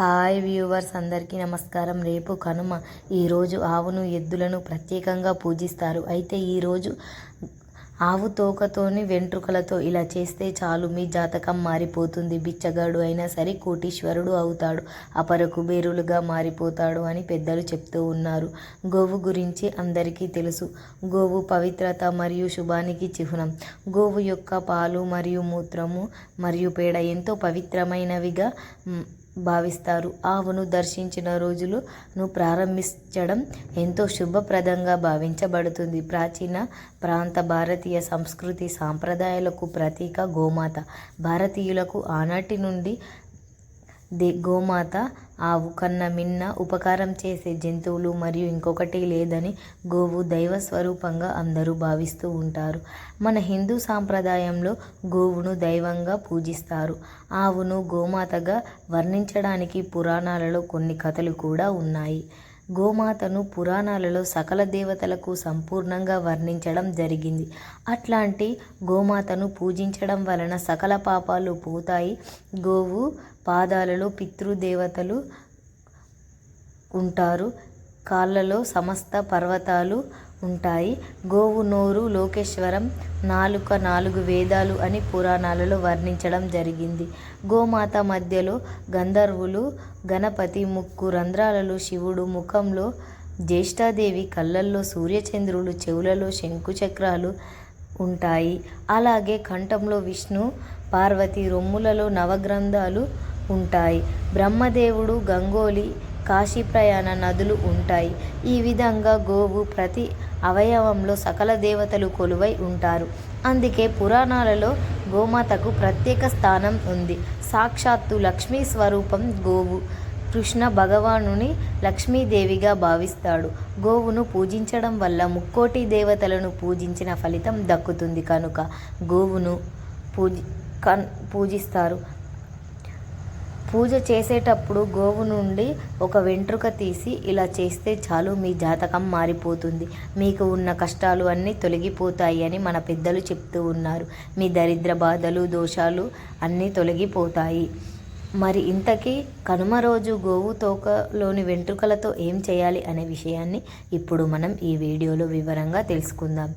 Hi viewers అందరికీ నమస్కారం. రేపు కనుమ. ఈరోజు ఆవును ఎద్దులను ప్రత్యేకంగా పూజిస్తారు. అయితే ఈరోజు ఆవు తోకతోని వెంట్రుకలతో ఇలా చేస్తే చాలు మీ జాతకం మారిపోతుంది. బిచ్చగాడు అయినా సరే కోటీశ్వరుడు అవుతాడు అపర కుబేరులుగా మారిపోతాడు అని పెద్దలు చెప్తూ ఉన్నారు. గోవు గురించి అందరికీ తెలుసు. గోవు పవిత్రత మరియు శుభానికి చిహ్నం. గోవు యొక్క పాలు మరియు మూత్రము మరియు పేడ ఎంతో పవిత్రమైనవిగా భావిస్తారు. ఆవును దర్శించిన రోజులను ప్రారంభించడం ఎంతో శుభప్రదంగా భావించబడుతుంది. ప్రాచీన ప్రాంత భారతీయ సంస్కృతి సాంప్రదాయాలకు ప్రతీక గోమాత. భారతీయులకు ఆనాటి నుండి దే గోమాత ఆవు కన్నా మిన్న ఉపకారం చేసే జంతువులు మరియు ఇంకొకటి లేదని గోవు దైవ స్వరూపంగా అందరూ భావిస్తూ ఉంటారు. మన హిందూ సాంప్రదాయంలో గోవును దైవంగా పూజిస్తారు. ఆవును గోమాతగా వర్ణించడానికి పురాణాలలో కొన్ని కథలు కూడా ఉన్నాయి. గోమాతను పురాణాలలో సకల దేవతలకు సంపూర్ణంగా వర్ణించడం జరిగింది. అట్లాంటి గోమాతను పూజించడం వలన సకల పాపాలు పోతాయి. గోవు పాదాలలో పితృదేవతలు ఉంటారు. కాళ్ళలో సమస్త పర్వతాలు ఉంటాయి. గోవు నోరు లోకేశ్వరం నాలుక నాలుగు వేదాలు అని పురాణాలలో వర్ణించడం జరిగింది. గోమాత మధ్యలో గంధర్వులు గణపతి ముక్కు రంధ్రాలలో శివుడు ముఖంలో జ్యేష్ఠాదేవి కళ్ళల్లో సూర్యచంద్రులు చెవులలో శంకుచక్రాలు ఉంటాయి. అలాగే కంఠంలో విష్ణు పార్వతి రొమ్ములలో నవగ్రంథాలు ఉంటాయి. బ్రహ్మదేవుడు గంగోలి కాశీ ప్రయాణ నదులు ఉంటాయి. ఈ విధంగా గోవు ప్రతి అవయవంలో సకల దేవతలు కొలువై ఉంటారు. అందుకే పురాణాలలో గోమాతకు ప్రత్యేక స్థానం ఉంది. సాక్షాత్తు లక్ష్మీ స్వరూపం గోవు. కృష్ణ భగవానుని లక్ష్మీదేవిగా భావిస్తాడు. గోవును పూజించడం వల్ల ముక్కోటి దేవతలను పూజించిన ఫలితం దక్కుతుంది కనుక గోవును పూజి కన్ పూజిస్తారు. పూజ చేసేటప్పుడు గోవు నుండి ఒక వెంట్రుక తీసి ఇలా చేస్తే చాలు మీ జాతకం మారిపోతుంది. మీకు ఉన్న కష్టాలు అన్నీ తొలగిపోతాయి అని మన పెద్దలు చెప్తూ ఉన్నారు. మీ దరిద్ర బాధలు దోషాలు అన్నీ తొలగిపోతాయి. మరి ఇంతకీ కనుమ రోజు గోవు తోకలోని వెంట్రుకలతో ఏం చేయాలి అనే విషయాన్ని ఇప్పుడు మనం ఈ వీడియోలో వివరంగా తెలుసుకుందాం.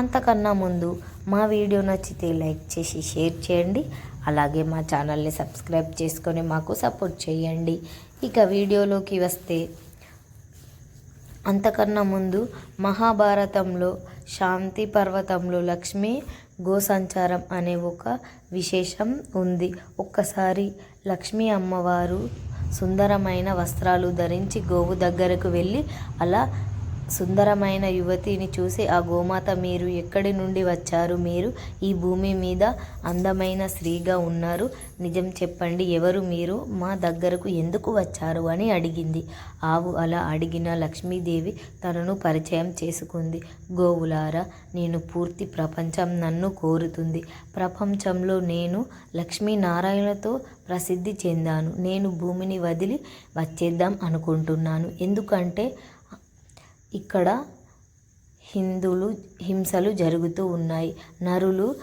అంతకన్నా ముందు మా వీడియో నచ్చితే లైక్ చేసి షేర్ చేయండి. అలాగే మా ఛానల్ని సబ్స్క్రైబ్ చేసుకొని మాకు సపోర్ట్ చేయండి. ఇక వీడియోలోకి వస్తే అంతకన్నా ముందు మహాభారతంలో శాంతి పర్వతంలో లక్ష్మి గోసంచారం అనే ఒక విశేషం ఉంది. ఒక్కసారి లక్ష్మీ అమ్మవారు సుందరమైన వస్త్రాలు ధరించి గోవు దగ్గరకు వెళ్ళి అలా సుందరమైన యువతిని చూసి ఆ గోమాత మీరు ఎక్కడి నుండి వచ్చారు? మీరు ఈ భూమి మీద అందమైన స్త్రీగా ఉన్నారు. నిజం చెప్పండి ఎవరు మీరు? మా దగ్గరకు ఎందుకు వచ్చారు? అని అడిగింది. ఆవు అలా అడిగిన లక్ష్మీదేవి తనను పరిచయం చేసుకుంది. గోవులారా నేను పూర్తి ప్రపంచం నన్ను కోరుతుంది. ప్రపంచంలో నేను లక్ష్మీనారాయణతో ప్రసిద్ధి చెందాను. నేను భూమిని వదిలి వచ్చేద్దాం అనుకుంటున్నాను. ఎందుకంటే ఇక్కడ హిందువులు హింసలు జరుగుతూ ఉన్నాయి. నరులు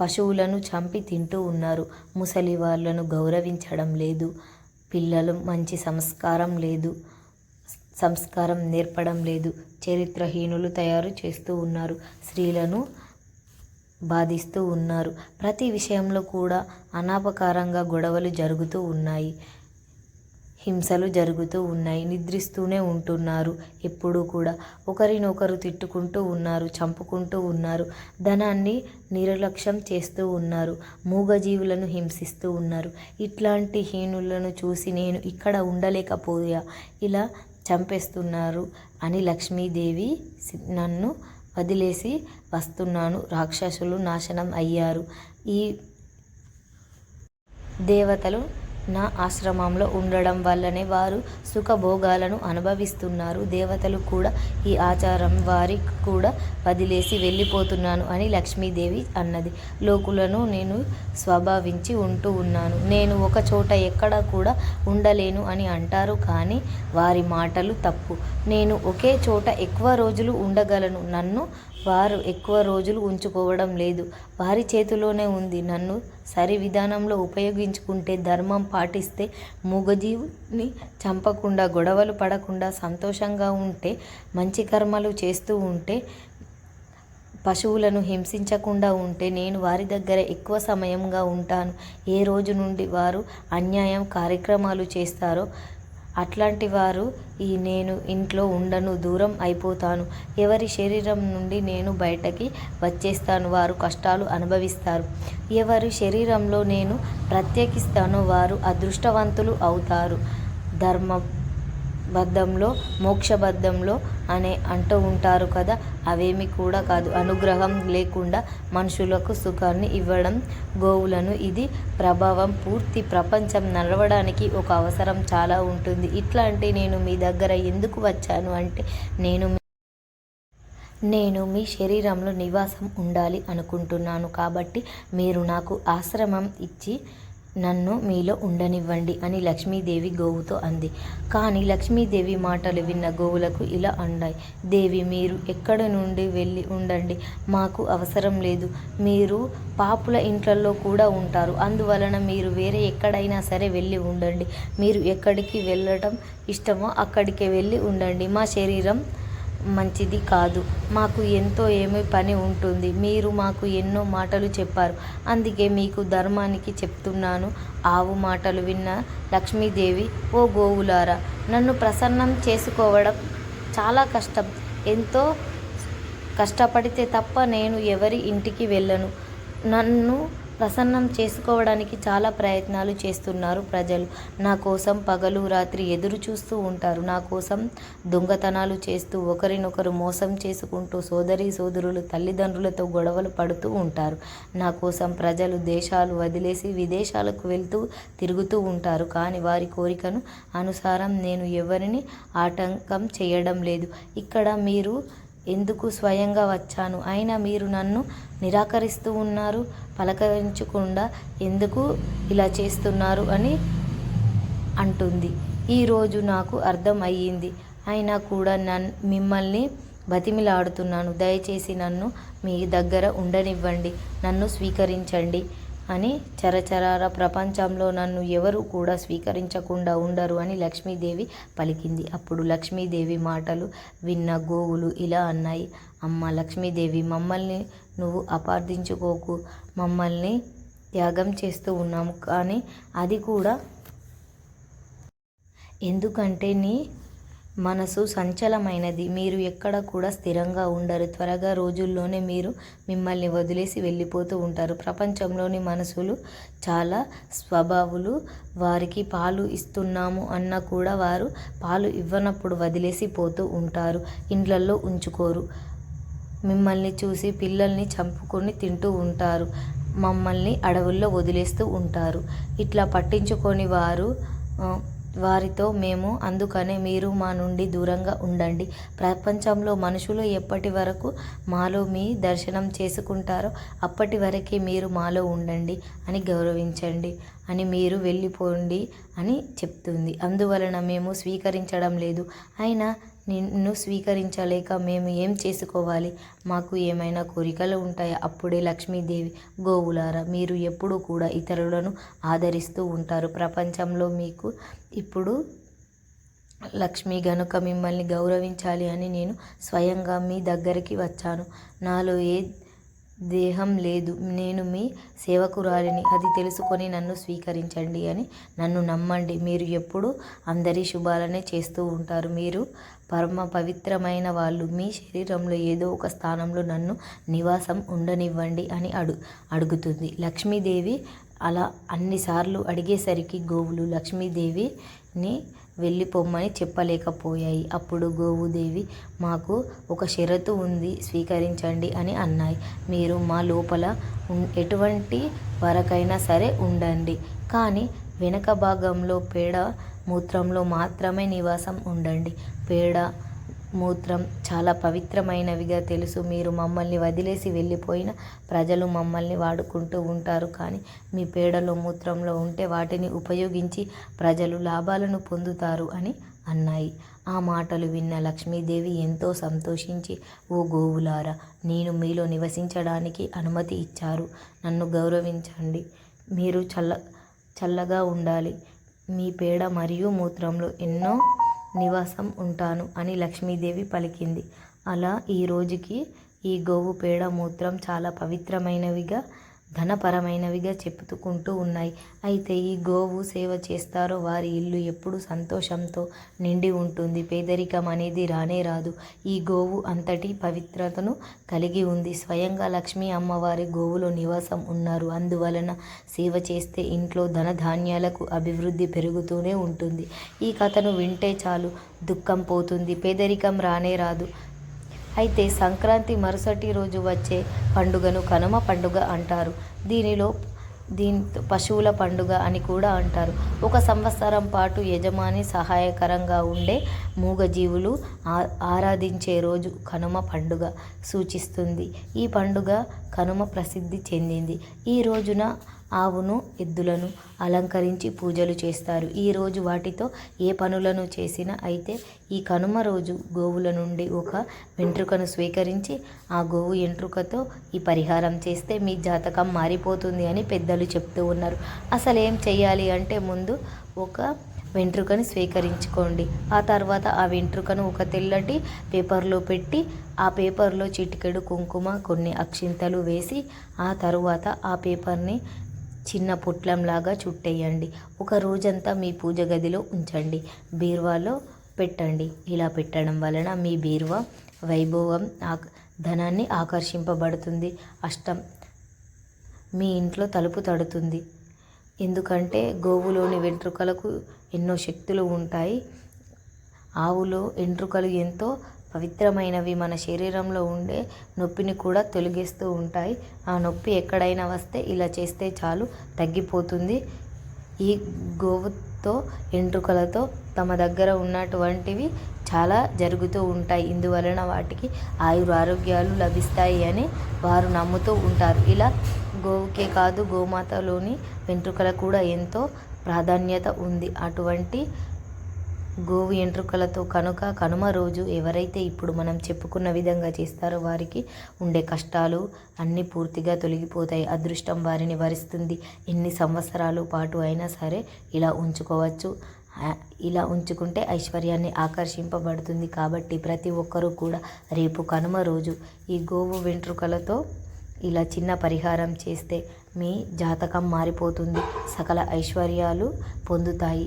పశువులను చంపి తింటూ ఉన్నారు. ముసలి వాళ్ళను గౌరవించడం లేదు. పిల్లలు మంచి సంస్కారం లేదు. సంస్కారం నేర్పడం లేదు. చరిత్రహీనులు తయారు చేస్తూ ఉన్నారు. స్త్రీలను బాధిస్తూ ఉన్నారు. ప్రతి విషయంలో కూడా అనాపకారంగా గొడవలు జరుగుతూ ఉన్నాయి. హింసలు జరుగుతూ ఉన్నాయి. నిద్రిస్తూనే ఉంటున్నారు. ఎప్పుడూ కూడా ఒకరినొకరు తిట్టుకుంటూ ఉన్నారు చంపుకుంటూ ఉన్నారు ధనాన్ని నిర్లక్ష్యం చేస్తూ ఉన్నారు మూగజీవులను హింసిస్తూ ఉన్నారు. ఇట్లాంటి హీనులను చూసి నేను ఇక్కడ ఉండలేకపోయా. ఇలా చంపేస్తున్నారు అని లక్ష్మీదేవి నన్ను వదిలేసి వస్తున్నాను. రాక్షసులు నాశనం అయ్యారు. ఈ దేవతలు నా ఆశ్రమంలో ఉండడం వల్లనే వారు సుఖభోగాలను అనుభవిస్తున్నారు. దేవతలు కూడా ఈ ఆచారం వారి కూడా వదిలేసి వెళ్ళిపోతున్నాను అని లక్ష్మీదేవి అన్నది. లోకులను నేను స్వభావించి ఉంటూ ఉన్నాను. నేను ఒక చోట ఎక్కడ కూడా ఉండలేను అని అంటారు కానీ వారి మాటలు తప్పు. నేను ఒకే చోట ఎక్కువ రోజులు ఉండగలను. నన్ను వారు ఎక్కువ రోజులు ఉంచుకోవడం లేదు. వారి చేతిలోనే ఉంది. నన్ను సరి విధానంలో ఉపయోగించుకుంటే ధర్మం పాటిస్తే మూగజీవుని చంపకుండా గొడవలు పడకుండా సంతోషంగా ఉంటే మంచి కర్మలు చేస్తూ ఉంటే పశువులను హింసించకుండా ఉంటే నేను వారి దగ్గర ఎక్కువ సమయంగా ఉంటాను. ఏ రోజు నుండి వారు అన్యాయం కార్యక్రమాలు చేస్తారో అట్లాంటి వారు ఈ నేను ఇంట్లో ఉండను దూరం అయిపోతాను. ఎవరి శరీరం నుండి నేను బయటకి వచ్చేస్తాను వారు కష్టాలు అనుభవిస్తారు. ఎవరి శరీరంలో నేను ప్రత్యేకిస్తానో వారు అదృష్టవంతులు అవుతారు. ధర్మం బద్ధంలో మోక్షబద్ధంలో అనే అంటూ ఉంటారు కదా అవేమి కూడా కాదు. అనుగ్రహం లేకుండా మనుషులకు సుఖాన్ని ఇవ్వడం గోవులను ఇది ప్రభావం. పూర్తి ప్రపంచం నడవడానికి ఒక అవసరం చాలా ఉంటుంది. ఇట్లా అంటే నేను మీ దగ్గర ఎందుకు వచ్చాను అంటే నేను నేను మీ శరీరంలో నివాసం ఉండాలి అనుకుంటున్నాను. కాబట్టి మీరు నాకు ఆశ్రమం ఇచ్చి నన్ను మీలో ఉండనివ్వండి అని లక్ష్మీదేవి గోవుతో అంది. కానీ లక్ష్మీదేవి మాటలు విన్న గోవులకు ఇలా అన్నాయి. దేవి మీరు ఎక్కడ నుండి వెళ్ళి ఉండండి. మాకు అవసరం లేదు. మీరు పాపుల ఇంట్లలో కూడా ఉంటారు. అందువలన మీరు వేరే ఎక్కడైనా సరే వెళ్ళి ఉండండి. మీరు ఎక్కడికి వెళ్ళటం ఇష్టమో అక్కడికి వెళ్ళి ఉండండి. మా శరీరం మంచిది కాదు. మాకు ఎంతో ఏమి పని ఉంటుంది. మీరు మాకు ఎన్నో మాటలు చెప్పారు. అందుకే మీకు ధర్మానికి చెప్తున్నాను. ఆవు మాటలు విన్న లక్ష్మీదేవి ఓ గోవులారా నన్ను ప్రసన్నం చేసుకోవడం చాలా కష్టం. ఎంతో కష్టపడితే తప్ప నేను ఎవరి ఇంటికి వెళ్ళను. నన్ను ప్రసన్నం చేసుకోవడానికి చాలా ప్రయత్నాలు చేస్తున్నారు ప్రజలు. నా కోసం పగలు రాత్రి ఎదురు చూస్తూ ఉంటారు. నా కోసం దొంగతనాలు చేస్తూ ఒకరినొకరు మోసం చేసుకుంటూ సోదరి సోదరులు తల్లిదండ్రులతో గొడవలు పడుతూ ఉంటారు. నా కోసం ప్రజలు దేశాలు వదిలేసి విదేశాలకు వెళ్తూ తిరుగుతూ ఉంటారు. కానీ వారి కోరికను అనుసారం నేను ఎవరిని ఆటంకం చేయడం లేదు. ఇక్కడ మీరు ఎందుకు స్వయంగా వచ్చాను? అయినా మీరు నన్ను నిరాకరిస్తూ ఉన్నారు పలకరించకుండా ఎందుకు ఇలా చేస్తున్నారు అని అంటుంది. ఈరోజు నాకు అర్థం అయ్యింది. అయినా కూడా నన్ మిమ్మల్ని బతిమిలాడుతున్నాను. దయచేసి నన్ను మీ దగ్గర ఉండనివ్వండి. నన్ను స్వీకరించండి. అని చరచరార ప్రపంచంలో నన్ను ఎవరు కూడా స్వీకరించకుండా ఉండరు అని లక్ష్మీదేవి పలికింది. అప్పుడు లక్ష్మీదేవి మాటలు విన్న గోవులు ఇలా అన్నాయి. అమ్మ లక్ష్మీదేవి మమ్మల్ని నువ్వు అపార్థించుకోకు. మమ్మల్ని త్యాగం చేస్తూ ఉన్నాము కానీ అది కూడా ఎందుకంటే నీ మనసు సంచలమైనది. మీరు ఎక్కడ కూడా స్థిరంగా ఉండరు. త్వరగా రోజుల్లోనే మీరు మిమ్మల్ని వదిలేసి వెళ్ళిపోతూ ఉంటారు. ప్రపంచంలోని మనసులు చాలా స్వభావులు. వారికి పాలు ఇస్తున్నాము అన్న కూడా వారు పాలు ఇవ్వనప్పుడు వదిలేసి పోతూ ఉంటారు. ఇండ్లల్లో ఉంచుకోరు. మిమ్మల్ని చూసి పిల్లల్ని చంపుకొని తింటూ ఉంటారు. మమ్మల్ని అడవుల్లో వదిలేస్తూ ఉంటారు. ఇట్లా పట్టించుకొని వారు వారితో మేము అందుకనే మీరు మా నుండి దూరంగా ఉండండి. ప్రపంచంలో మనుషులు ఎప్పటి వరకు మాలో మీ దర్శనం చేసుకుంటారో అప్పటి వరకే మీరు మాలో ఉండండి అని గౌరవించండి అని మీరు వెళ్ళిపోండి అని చెప్తుంది. అందువలన మేము స్వీకరించడం లేదు. అయినా నిన్ను స్వీకరించలేక మేము ఏం చేసుకోవాలి? మాకు ఏమైనా కోరికలు ఉంటాయా? అప్పుడే లక్ష్మీదేవి గోవులారా మీరు ఎప్పుడూ కూడా ఇతరులను ఆదరిస్తూ ఉంటారు. ప్రపంచంలో మీకు ఇప్పుడు లక్ష్మి గనుక మిమ్మల్ని గౌరవించాలి అని నేను స్వయంగా మీ దగ్గరికి వచ్చాను. నాలో ఏ దేహం లేదు. నేను మీ సేవకురాలిని. అది తెలుసుకొని నన్ను స్వీకరించండి అని నన్ను నమ్మండి. మీరు ఎప్పుడు అందరి శుభాలనే చేస్తూ ఉంటారు. మీరు పరమ పవిత్రమైన వాళ్ళు. మీ శరీరంలో ఏదో ఒక స్థానంలో నన్ను నివాసం ఉండనివ్వండి అని అడు అడుగుతుంది. లక్ష్మీదేవి అలా అన్నిసార్లు అడిగేసరికి గోవులు లక్ష్మీదేవిని వెళ్ళిపోమ్మని చెప్పలేకపోయాయి. అప్పుడు గోవుదేవి మాకు ఒక షరతు ఉంది స్వీకరించండి అని అన్నాయి. మీరు మా లోపల ఎటువంటి వరకైనా సరే ఉండండి. కానీ వెనక భాగంలో పేడ మూత్రంలో మాత్రమే నివాసం ఉండండి. పేడ మూత్రం చాలా పవిత్రమైనవిగా తెలుసు. మీరు మమ్మల్ని వదిలేసి వెళ్ళిపోయిన ప్రజలు మమ్మల్ని వాడుకుంటూ ఉంటారు. కానీ మీ పేడలో మూత్రంలో ఉంటే వాటిని ఉపయోగించి ప్రజలు లాభాలను పొందుతారు అని అన్నాయి. ఆ మాటలు విన్న లక్ష్మీదేవి ఎంతో సంతోషించి ఓ గోవులారా నేను మీలో నివసించడానికి అనుమతి ఇచ్చారు. నన్ను గౌరవించండి. మీరు చల్ల చల్లగా ఉండాలి. మీ పేడ మరియు మూత్రంలో ఎన్నో నివాసం ఉంటాను అని లక్ష్మీదేవి పలికింది. అలా ఈ రోజుకి ఈ గోవు పేడ మూత్రం చాలా పవిత్రమైనవిగా ధనపరమైనవిగా చెప్పుకుంటూ ఉన్నాయి. అయితే ఈ గోవు సేవ చేస్తారో వారి ఇల్లు ఎప్పుడు సంతోషంతో నిండి ఉంటుంది. పేదరికం అనేది రానే రాదు. ఈ గోవు అంతటి పవిత్రతను కలిగి ఉంది. స్వయంగా లక్ష్మీ అమ్మవారి గోవులో నివాసం ఉన్నారు. అందువలన సేవ చేస్తే ఇంట్లో ధనధాన్యాలకు అభివృద్ధి పెరుగుతూనే ఉంటుంది. ఈ కథను వింటే చాలు దుఃఖం పోతుంది. పేదరికం రానే రాదు. అయితే సంక్రాంతి మరుసటి రోజు వచ్చే పండుగను కనుమ పండుగ అంటారు. దీనిలో దీంతో పశువుల పండుగ అని కూడా అంటారు. ఒక సంవత్సరం పాటు యజమాని సహాయకరంగా ఉండే మూగజీవులు ఆరాధించే రోజు కనుమ పండుగ సూచిస్తుంది. ఈ పండుగ కనుమ ప్రసిద్ధి చెందింది. ఈ రోజున ఆవును ఎద్దులను అలంకరించి పూజలు చేస్తారు. ఈరోజు వాటితో ఏ పనులను చేసినా అయితే ఈ కనుమ రోజు గోవుల నుండి ఒక వెంట్రుకను స్వీకరించి ఆ గోవు ఎంట్రుకతో ఈ పరిహారం చేస్తే మీ జాతకం మారిపోతుంది అని పెద్ద పెద్దలు చెప్తూ ఉన్నారు. అసలు ఏం చేయాలి అంటే ముందు ఒక వెంట్రుకను స్వీకరించుకోండి. ఆ తర్వాత ఆ వెంట్రుకను ఒక తెల్లటి పేపర్లో పెట్టి ఆ పేపర్లో చిటికెడు కుంకుమ కొన్ని అక్షింతలు వేసి ఆ తరువాత ఆ పేపర్ని చిన్న పుట్లంలాగా చుట్టేయండి. ఒక రోజంతా మీ పూజ గదిలో ఉంచండి. బీరువాలో పెట్టండి. ఇలా పెట్టడం వలన మీ బీరువా వైభవం ధనాన్ని ఆకర్షింపబడుతుంది. అష్టం మీ ఇంట్లో తలుపు తడుతుంది. ఎందుకంటే గోవులోని వెంట్రుకలకు ఎన్నో శక్తులు ఉంటాయి. ఆవులో వెంట్రుకలు ఎంతో పవిత్రమైనవి. మన శరీరంలో ఉండే నొప్పిని కూడా తొలగిస్తూ ఉంటాయి. ఆ నొప్పి ఎక్కడైనా వస్తే ఇలా చేస్తే చాలు తగ్గిపోతుంది. ఈ గోవుతో ఎంట్రుకలతో తమ దగ్గర ఉన్నటువంటివి చాలా జరుగుతూ ఉంటాయి. ఇందువలన వాటికి ఆయుర ఆరోగ్యాలు లభిస్తాయి అని వారు నమ్ముతూ ఉంటారు. ఇలా గోవుకే కాదు గోమాతలోని వెంట్రుకలకు కూడా ఎంతో ప్రాధాన్యత ఉంది. అటువంటి గోవు ఎంట్రుకలతో కనుక కనుమ రోజు ఎవరైతే ఇప్పుడు మనం చెప్పుకున్న విధంగా చేస్తారో వారికి ఉండే కష్టాలు అన్నీ పూర్తిగా తొలగిపోతాయి. అదృష్టం వారిని వరిస్తుంది. ఎన్ని సంవత్సరాలు పాటు అయినా సరే ఇలా ఉంచుకోవచ్చు. ఇలా ఉంచుకుంటే ఐశ్వర్యాన్ని ఆకర్షింపబడుతుంది. కాబట్టి ప్రతి ఒక్కరూ కూడా రేపు కనుమ రోజు ఈ గోవు వెంట్రుకలతో ఇలా చిన్న పరిహారం చేస్తే మీ జాతకం మారిపోతుంది. సకల ఐశ్వర్యాలు పొందుతాయి.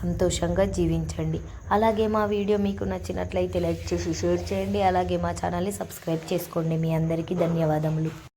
సంతోషంగా జీవించండి. అలాగే మా వీడియో మీకు నచ్చినట్లయితే లైక్ చేసి షేర్ చేయండి. అలాగే మా ఛానల్ని సబ్స్క్రైబ్ చేసుకోండి. మీ అందరికీ ధన్యవాదములు.